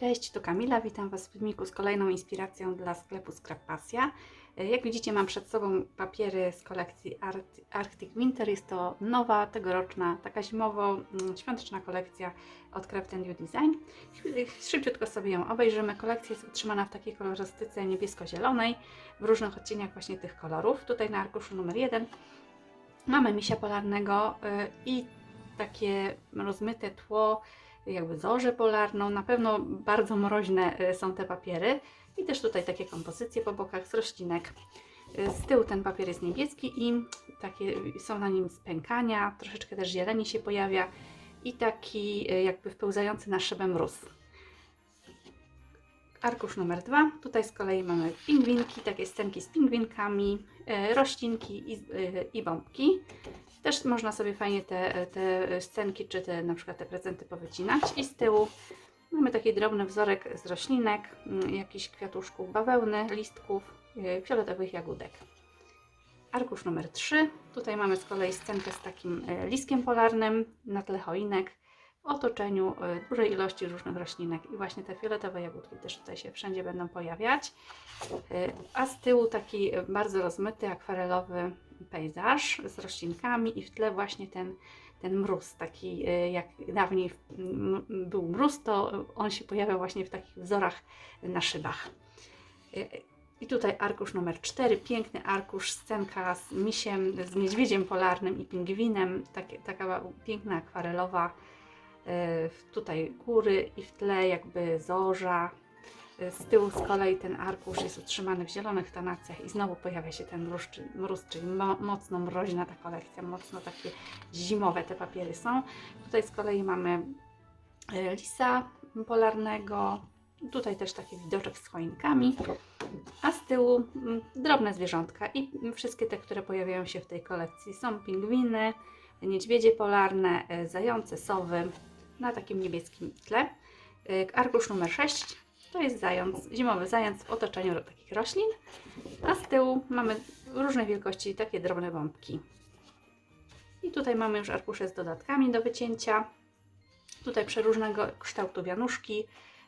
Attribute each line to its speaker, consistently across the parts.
Speaker 1: Cześć, tu Kamila, witam Was w filmiku z kolejną inspiracją dla sklepu Scrap Pasja. E, Jak widzicie mam przed sobą papiery z kolekcji Arctic Winter. Jest to nowa, tegoroczna, taka zimowo-świąteczna kolekcja od Craft New Design. Szybciutko sobie ją obejrzymy. Kolekcja jest utrzymana w takiej kolorystyce niebiesko-zielonej, w różnych odcieniach właśnie tych kolorów. Tutaj na arkuszu numer 1 mamy misia polarnego y, i takie rozmyte tło jakby zorzę polarną. Na pewno bardzo mroźne y, są te papiery. I też tutaj takie kompozycje po bokach z roślinek. Y, Z tyłu ten papier jest niebieski i takie są na nim spękania, troszeczkę też zieleni się pojawia i taki y, jakby wpełzający na szybę mróz. Arkusz numer dwa. Tutaj z kolei mamy pingwinki, takie scenki z pingwinkami, y, roślinki i, y, i bombki. Też można sobie fajnie te, te scenki, czy te na przykład te prezenty powycinać. I z tyłu mamy taki drobny wzorek z roślinek, mm, jakichś kwiatuszków bawełny, listków, yy, fioletowych jagódek. Arkusz numer 3. Tutaj mamy z kolei scenkę z takim yy, listkiem polarnym na tle choinek w otoczeniu yy, dużej ilości różnych roślinek i właśnie te fioletowe jagódki też tutaj się wszędzie będą pojawiać. A z tyłu taki bardzo rozmyty, akwarelowy pejzaż z roślinkami i w tle właśnie ten, ten mróz, taki y, jak dawniej był mróz, to on się pojawiał właśnie w takich wzorach na szybach. Y, I tutaj arkusz numer 4, piękny arkusz, scenka z misiem, z niedźwiedziem polarnym i pingwinem, takie, taka piękna akwarelowa, y, tutaj góry i w tle jakby zorza, z tyłu z kolei ten arkusz jest utrzymany w zielonych tonacjach i znowu pojawia się ten mróz, czy- mróz czyli mo, mocno mroźna ta kolekcja, mocno takie zimowe te papiery są. Tutaj z kolei mamy e, lisa polarnego, tutaj też taki widoczek z choinkami, a z tyłu mm, drobne zwierzątka i wszystkie te, które pojawiają się w tej kolekcji są pingwiny, niedźwiedzie polarne, e, zające, sowy na takim niebieskim tle. E, Arkusz numer 6 to jest zając, zimowy zając w otoczeniu takich roślin, a z tyłu mamy różnej wielkości takie drobne bombki. I tutaj mamy już arkusze z dodatkami do wycięcia. Tutaj przeróżnego kształtu wianuszki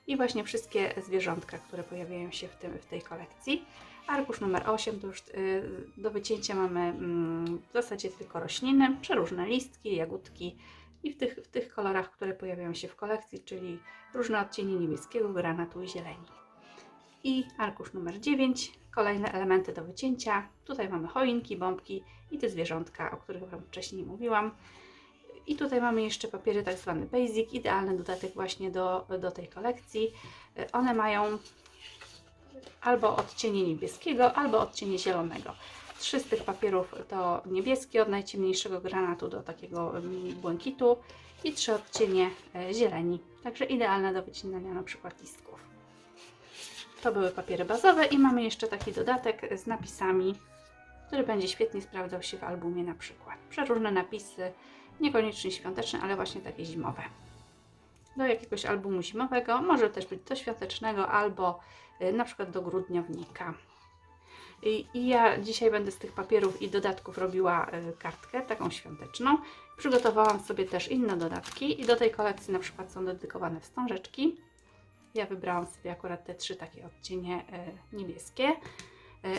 Speaker 1: i właśnie wszystkie zwierzątka, które pojawiają się w, tym, w tej kolekcji. Arkusz numer 8 to już y, do wycięcia mamy mm, w zasadzie tylko rośliny, przeróżne listki, jagódki i w tych, w tych kolorach, które pojawiają się w kolekcji, czyli różne odcienie niebieskiego, granatu i zieleni. I arkusz numer 9, kolejne elementy do wycięcia. Tutaj mamy choinki, bombki i te zwierzątka, o których Wam wcześniej mówiłam. I tutaj mamy jeszcze papiery tak zwane basic, idealny dodatek właśnie do, do tej kolekcji. One mają albo odcienie niebieskiego, albo odcienie zielonego. Trzy z tych papierów to niebieskie, od najciemniejszego granatu do takiego błękitu i trzy odcienie e, zieleni. Także idealne do wycinania na przykład listków. To były papiery bazowe i mamy jeszcze taki dodatek z napisami, który będzie świetnie sprawdzał się w albumie na przykład. Przeróżne napisy, niekoniecznie świąteczne, ale właśnie takie zimowe. Do jakiegoś albumu zimowego, może też być do świątecznego albo y, na przykład do grudniownika. I, I ja dzisiaj będę z tych papierów i dodatków robiła y, kartkę, taką świąteczną. Przygotowałam sobie też inne dodatki i do tej kolekcji na przykład są dedykowane wstążeczki. Ja wybrałam sobie akurat te trzy takie odcienie y, niebieskie.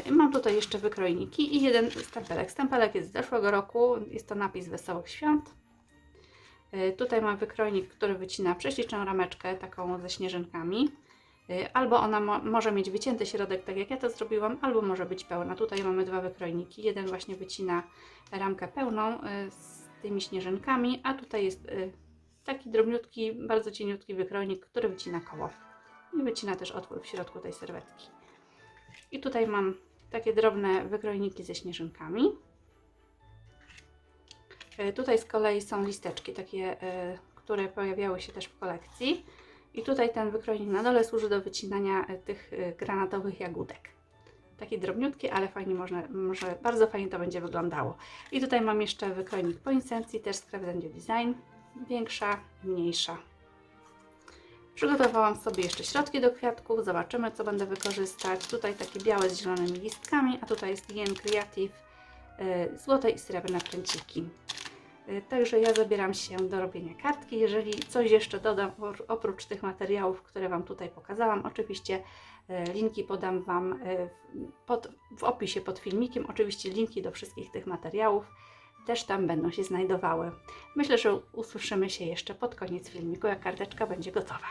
Speaker 1: Y, Mam tutaj jeszcze wykrojniki i jeden stempelek. Stempelek jest z zeszłego roku, jest to napis Wesołych Świąt. Tutaj mam wykrojnik, który wycina prześliczną rameczkę, taką ze śnieżynkami. Y, Albo ona mo może mieć wycięty środek, tak jak ja to zrobiłam, albo może być pełna. Tutaj mamy dwa wykrojniki. Jeden właśnie wycina ramkę pełną y, z tymi śnieżynkami, a tutaj jest y, taki drobniutki, bardzo cieniutki wykrojnik, który wycina koło. I wycina też otwór w środku tej serwetki. I tutaj mam takie drobne wykrojniki ze śnieżynkami. Tutaj z kolei są listeczki, takie, które pojawiały się też w kolekcji. I tutaj ten wykrojnik na dole służy do wycinania y, tych y, granatowych jagódek. Takie drobniutkie, ale fajnie można, może bardzo fajnie to będzie wyglądało. I tutaj mam jeszcze wykrojnik po insencji, też z New Design. Większa, mniejsza. Przygotowałam sobie jeszcze środki do kwiatków. Zobaczymy, co będę wykorzystać. Tutaj takie białe z zielonymi listkami, a tutaj jest Yen Creative y, złote i srebrne kręciki. Y, Także ja zabieram się do robienia kartki. Jeżeli coś jeszcze dodam opr- oprócz tych materiałów, które Wam tutaj pokazałam, oczywiście y, linki podam Wam y, pod, w opisie pod filmikiem. Oczywiście linki do wszystkich tych materiałów też tam będą się znajdowały. Myślę, że usłyszymy się jeszcze pod koniec filmiku, jak karteczka będzie gotowa.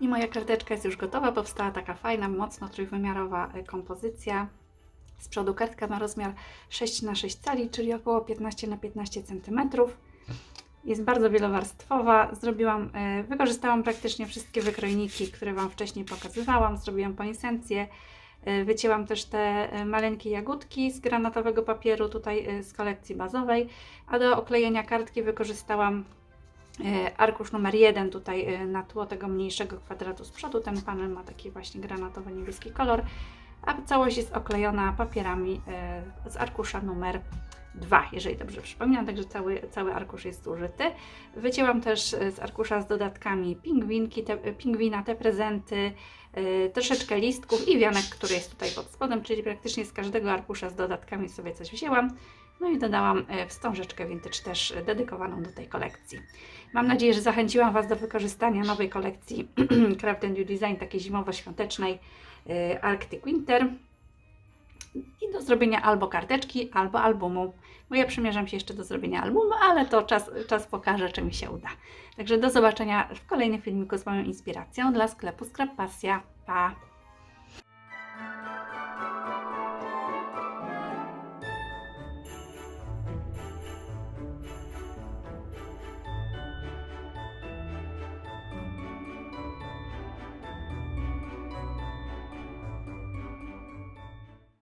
Speaker 1: I moja karteczka jest już gotowa. Powstała taka fajna, mocno trójwymiarowa e, kompozycja. Z przodu kartka ma rozmiar 6 na 6 cali, czyli około 15 na 15 cm. Jest bardzo wielowarstwowa. Zrobiłam, e, wykorzystałam praktycznie wszystkie wykrojniki, które Wam wcześniej pokazywałam. Zrobiłam poinsencję. E, Wycięłam też te maleńkie jagódki z granatowego papieru, tutaj z kolekcji bazowej. A do oklejenia kartki wykorzystałam arkusz numer jeden tutaj e, na tło tego mniejszego kwadratu z przodu. Ten panel ma taki właśnie granatowo-niebieski kolor, a całość jest oklejona papierami e, z arkusza numer 2, jeżeli dobrze przypominam, także cały, cały arkusz jest użyty. Wycięłam też e, z arkusza z dodatkami pingwinki, te, e, pingwina, te prezenty, e, troszeczkę listków i wianek, który jest tutaj pod spodem, czyli praktycznie z każdego arkusza z dodatkami sobie coś wzięłam. No i dodałam e, wstążeczkę vintage też dedykowaną do tej kolekcji. Mam nadzieję, że zachęciłam Was do wykorzystania nowej kolekcji Craft and Design, takiej zimowo-świątecznej e, Arctic Winter i do zrobienia albo karteczki, albo albumu. Bo ja przymierzam się jeszcze do zrobienia albumu, ale to czas, czas pokaże, czy mi się uda. Także do zobaczenia w kolejnym filmiku z moją inspiracją dla sklepu Scrap Pasja. Pa!